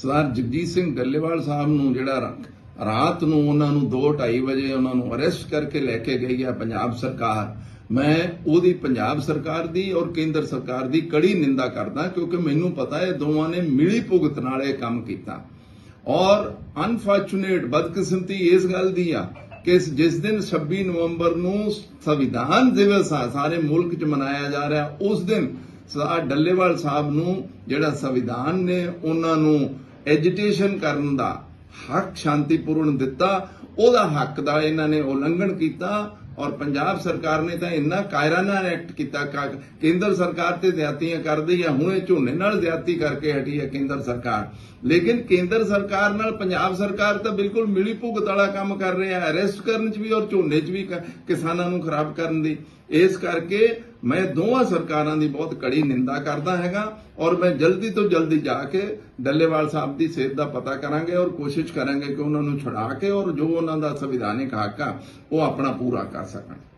ਸਰਦਾਰ ਜਗਜੀਤ ਸਿੰਘ ਡੱਲੇਵਾਲ ਸਾਹਿਬ ਨੂੰ ਜਿਹੜਾ ਰਾਤ ਨੂੰ ਉਹਨਾਂ ਨੂੰ 2:30 ਵਜੇ ਉਹਨਾਂ ਨੂੰ ਅਰੈਸਟ ਕਰਕੇ ਲੈ ਕੇ ਗਈ ਆ ਪੰਜਾਬ ਸਰਕਾਰ। ਮੈਂ ਉਹਦੀ ਪੰਜਾਬ ਸਰਕਾਰ ਦੀ ਔਰ ਕੇਂਦਰ ਸਰਕਾਰ ਦੀ ਕੜੀ ਨਿੰਦਾ ਕਰਦਾ ਕਿਉਂਕਿ ਮੈਨੂੰ ਪਤਾ ਹੈ ਦੋਵਾਂ ਨੇ ਮਿਲੀ ਭੁਗਤ ਨਾਲ ਇਹ ਕੰਮ ਕੀਤਾ। ਔਰ ਅਨਫੋਰਚੂਨੇਟ ਬਦਕਿਸਮਤੀ ਇਸ ਗੱਲ ਦੀ ਆ ਕਿ ਜਿਸ ਦਿਨ 26 ਨਵੰਬਰ ਨੂੰ ਸੰਵਿਧਾਨ ਦਿਵਸ ਆ, ਸਾਰੇ ਮੁਲਕ 'ਚ ਮਨਾਇਆ ਜਾ ਰਿਹਾ, ਉਸ ਦਿਨ ਸਰਦਾਰ ਡੱਲੇਵਾਲ ਸਾਹਿਬ ਨੂੰ ਜਿਹੜਾ ਸੰਵਿਧਾਨ ਨੇ ਉਹਨਾਂ ਨੂੰ ਐਜੀਟੇਸ਼ਨ ਕਰਨ ਦਾ ਹੱਕ ਸ਼ਾਂਤੀਪੂਰਨ ਦਿੱਤਾ ਉਹਦਾ ਹੱਕ ਦਾ ਇਹਨਾਂ ਨੇ ਉਲੰਘਣ ਕੀਤਾ ਔਰ ਪੰਜਾਬ ਸਰਕਾਰ ਨੇ ਤਾਂ ਇੰਨਾ ਕਾਇਰਾਨਾ ਐਕਟ ਕੀਤਾ ਕੇਂਦਰ ਸਰਕਾਰ ਤੇ ਜ਼ਿਆਤੀਆਂ ਕਰਦੀ ਆ ਇਹ ਝੋਨੇ ਨਾਲ ਜ਼ਿਆਤੀ ਕਰਕੇ ਹਟੀ ਹੈ ਕੇਂਦਰ ਸਰਕਾਰ। ਲੇਕਿਨ ਕੇਂਦਰ ਸਰਕਾਰ ਨਾਲ ਪੰਜਾਬ ਸਰਕਾਰ ਤਾਂ ਬਿਲਕੁਲ ਮਿਲੀ ਭੁਗਤ ਵਾਲਾ ਕੰਮ ਕਰ ਰਿਹਾ ਹੈ। ਅਰੈਸਟ ਕਰਨ 'ਚ ਵੀ ਔਰ ਝੋਨੇ 'ਚ ਵੀ ਕਿਸਾਨਾਂ ਨੂੰ ਖਰਾਬ ਕਰਨ ਦੀ। ਇਸ ਕਰਕੇ ਮੈਂ ਦੋਵਾਂ ਸਰਕਾਰਾਂ ਦੀ ਬਹੁਤ ਕੜੀ ਨਿੰਦਾ ਕਰਦਾ ਹੈਗਾ ਔਰ ਮੈਂ ਜਲਦੀ ਤੋਂ ਜਲਦੀ ਜਾ ਕੇ ਡੱਲੇਵਾਲ ਸਾਹਿਬ ਦੀ ਸਿਹਤ ਦਾ ਪਤਾ ਕਰਾਂਗੇ ਔਰ ਕੋਸ਼ਿਸ਼ ਕਰਾਂਗੇ ਕਿ ਉਹਨਾਂ ਨੂੰ ਛੁਡਾ ਕੇ ਔਰ ਜੋ ਉਹਨਾਂ ਦਾ ਸੰਵਿਧਾਨਿਕ ਹੱਕ ਆ, ਉਹ ਆਪਣਾ ਪੂਰਾ ਕਰ ಕಾಸು ಹಾಕೊಂಡು